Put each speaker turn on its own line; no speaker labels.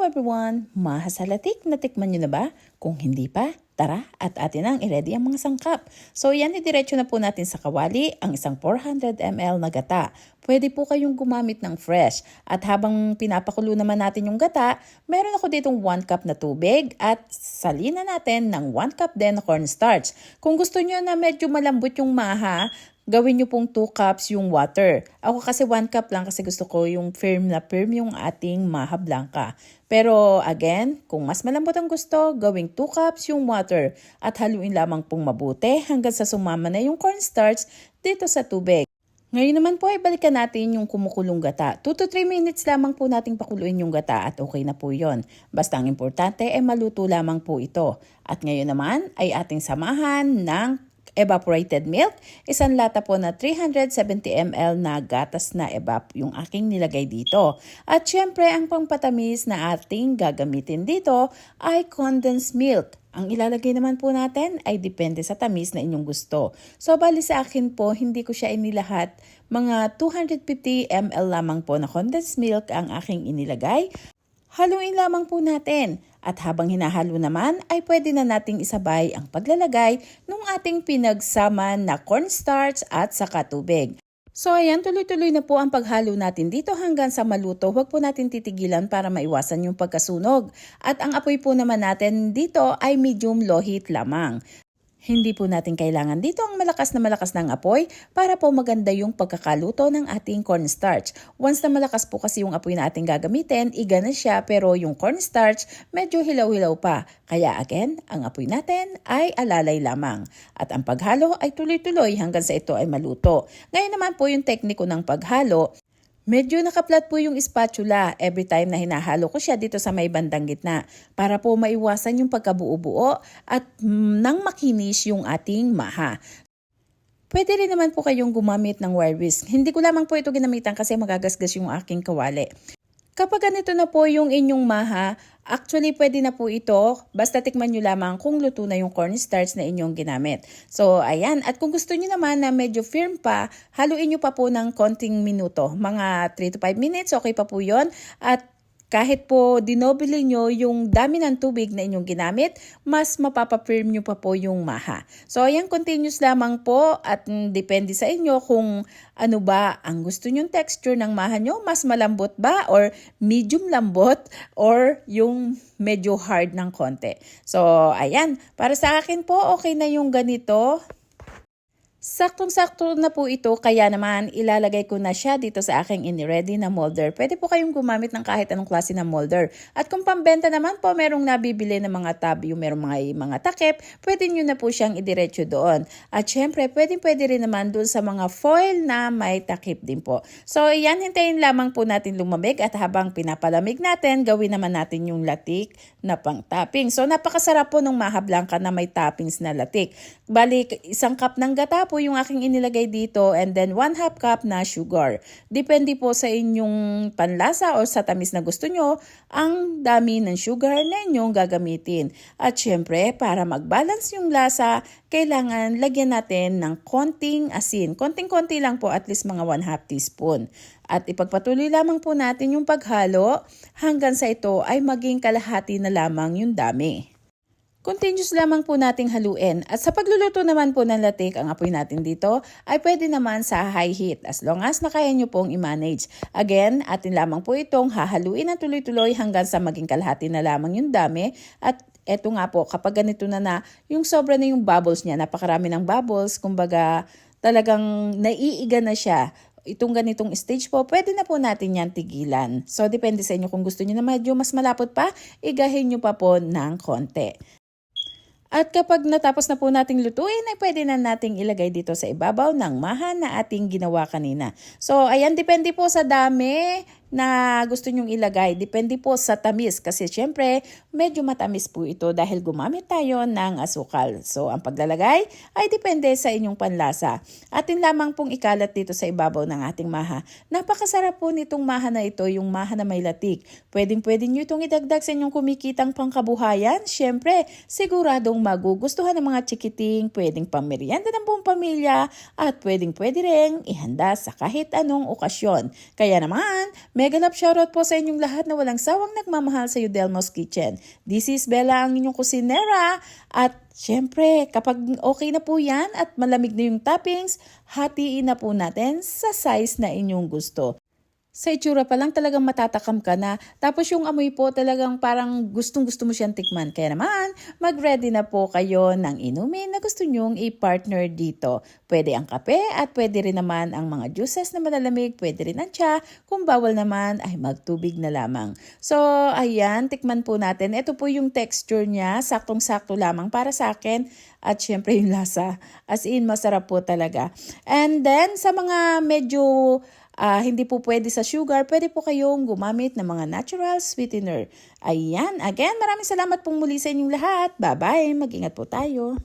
Hello everyone! Mahasalatik, natikman nyo na ba? Kung hindi pa, tara at atin ang i-ready ang mga sangkap. So yan, idiretso na po natin sa kawali ang isang 400 ml na gata. Pwede po kayong gumamit ng fresh. At habang pinapakulo naman natin yung gata, meron ako ditong 1 cup na tubig at salina natin ng 1 cup din na cornstarch. Kung gusto nyo na medyo malambot yung maha, gawin nyo pong 2 cups yung water. Ako kasi 1 cup lang kasi gusto ko yung firm na firm yung ating maha blanca. Pero again, kung mas malambot ang gusto, gawing 2 cups yung water at haluin lamang pong mabuti hanggang sa sumama na yung cornstarch dito sa tubig. Ngayon naman po ay balikan natin yung kumukulong gata. 2 to 3 minutes lamang po nating pakuluin yung gata at okay na po yon. Basta ang importante ay maluto lamang po ito. At ngayon naman ay ating samahan ng evaporated milk, isang lata po na 370 ml na gatas na evap yung aking nilagay dito. At syempre, ang pangpatamis na ating gagamitin dito ay condensed milk. Ang ilalagay naman po natin ay depende sa tamis na inyong gusto. So, bali sa akin po, hindi ko siya inilahat. Mga 250 ml lamang po na condensed milk ang aking inilagay. Haluin lamang po natin. At habang hinahalo naman ay pwede na nating isabay ang paglalagay ng ating pinagsama na cornstarch at saka tubig. So ayan, tuloy-tuloy na po ang paghalo natin dito hanggang sa maluto. Huwag po natin titigilan para maiwasan yung pagkasunog. At ang apoy po naman natin dito ay medium low heat lamang. Hindi po natin kailangan dito ang malakas na malakas ng apoy para po maganda yung pagkakaluto ng ating cornstarch. Once na malakas po kasi yung apoy na ating gagamitin, igana siya pero yung cornstarch medyo hilaw-hilaw pa. Kaya again, ang apoy natin ay alalay lamang. At ang paghalo ay tuloy-tuloy hanggang sa ito ay maluto. Ngayon naman po yung tekniko ng paghalo, Medyo nakaplat po yung spatula every time na hinahalo ko siya dito sa may bandang gitna para po maiwasan yung pagkabuo-buo at mm, nang makinis yung ating maha. Pwede rin naman po kayong gumamit ng wire whisk. Hindi ko lamang po ito ginamitan kasi magagasgas yung aking kawali. Kapag ganito na po yung inyong maha, actually pwede na po ito, basta tikman nyo lamang kung luto na yung cornstarch na inyong ginamit. So ayan, at kung gusto nyo naman na medyo firm pa, haluin nyo pa po ng konting minuto. Mga 3 to 5 minutes, okay pa po yon At kahit po dinobile nyo yung dami ng tubig na inyong ginamit, mas mapapafirm nyo pa po yung maha. So, ayan, continuous lamang po at mm, depende sa inyo kung ano ba ang gusto nyong texture ng maha nyo. Mas malambot ba or medium lambot or yung medyo hard ng konti. So, ayan, para sa akin po, okay na yung ganito. Saktong-sakto na po ito kaya naman ilalagay ko na siya dito sa aking ini-ready na molder. Pwede po kayong gumamit ng kahit anong klase ng molder. At kung pambenta naman po merong nabibili ng mga tab, yung merong mga, mga takip, pwede nyo na po siyang idiretso doon. At syempre, pwede pwede rin naman doon sa mga foil na may takip din po. So yan, hintayin lamang po natin lumamig at habang pinapalamig natin, gawin naman natin yung latik na pang topping. So napakasarap po ng maha blanca na may toppings na latik. Balik, isang cup ng gata po yung aking inilagay dito and then 1 half cup na sugar. Depende po sa inyong panlasa o sa tamis na gusto nyo ang dami ng sugar na inyong gagamitin. At syempre, para mag-balance yung lasa, kailangan lagyan natin ng konting asin. Konting-konti lang po, at least mga 1 half teaspoon. At ipagpatuloy lamang po natin yung paghalo hanggang sa ito ay maging kalahati na lamang yung dami. Continuous lamang po nating haluin. At sa pagluluto naman po ng latik, ang apoy natin dito ay pwede naman sa high heat as long as na kaya nyo pong i-manage. Again, atin lamang po itong hahaluin na tuloy-tuloy hanggang sa maging kalahati na lamang yung dami. At eto nga po, kapag ganito na na, yung sobra na yung bubbles niya, napakarami ng bubbles, kumbaga talagang naiiga na siya itong ganitong stage po, pwede na po natin yan tigilan. So, depende sa inyo kung gusto niyo na medyo mas malapot pa, igahin nyo pa po ng konti. At kapag natapos na po nating lutuin, ay pwede na nating ilagay dito sa ibabaw ng maha na ating ginawa kanina. So, ayan, depende po sa dami na gusto nyong ilagay. Depende po sa tamis kasi syempre medyo matamis po ito dahil gumamit tayo ng asukal. So ang paglalagay ay depende sa inyong panlasa. Atin lamang pong ikalat dito sa ibabaw ng ating maha. Napakasarap po nitong maha na ito, yung maha na may latik. Pwedeng pwede nyo itong idagdag sa inyong kumikitang pangkabuhayan. Syempre, siguradong magugustuhan ng mga chikiting, pwedeng pamerienda ng buong pamilya at pwedeng pwede rin ihanda sa kahit anong okasyon. Kaya naman, Mega love shoutout po sa inyong lahat na walang sawang nagmamahal sa Udelmo's Kitchen. This is Bella, ang inyong kusinera. At syempre, kapag okay na po yan at malamig na yung toppings, hatiin na po natin sa size na inyong gusto. Sa itsura pa lang talagang matatakam ka na. Tapos yung amoy po talagang parang gustong gusto mo siyang tikman. Kaya naman, mag-ready na po kayo ng inumin na gusto nyong i-partner dito. Pwede ang kape at pwede rin naman ang mga juices na malalamig. Pwede rin ang tsa. Kung bawal naman ay magtubig na lamang. So, ayan, tikman po natin. Ito po yung texture niya. Saktong-sakto lamang para sa akin. At syempre yung lasa. As in, masarap po talaga. And then, sa mga medyo Ah, hindi po pwede sa sugar, pwede po kayong gumamit ng mga natural sweetener. Ayan, again, maraming salamat pong muli sa inyong lahat. Bye-bye, mag-ingat po tayo.